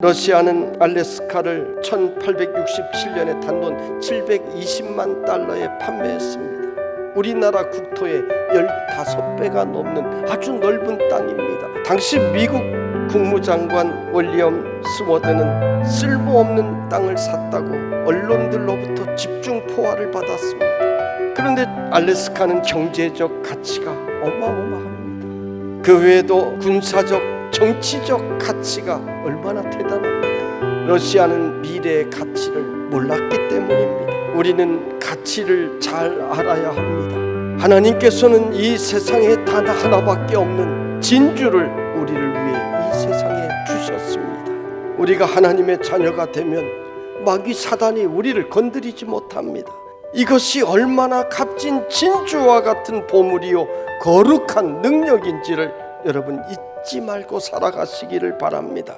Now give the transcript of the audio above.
러시아는 알래스카를 1867년에 단돈 720만 달러에 판매했습니다. 우리나라 국토의 15배가 넘는 아주 넓은 땅입니다. 당시 미국 국무장관 월리엄 스워드는 쓸모없는 땅을 샀다고 언론들로부터 집중 포화를 받았습니다. 그런데 알래스카는 경제적 가치가 어마어마합니다. 그 외에도 군사적, 정치적 가치가 얼마나 대단합니다. 러시아는 미래의 가치를 몰랐기 때문입니다. 우리는 가치를 잘 알아야 합니다. 하나님께서는 이 세상에 단 하나밖에 없는 진주를 우리를 위해 이 세상에 주셨습니다. 우리가 하나님의 자녀가 되면 마귀 사단이 우리를 건드리지 못합니다. 이것이 얼마나 값진 진주와 같은 보물이요 거룩한 능력인지를 여러분 잊지 말고 살아가시기를 바랍니다.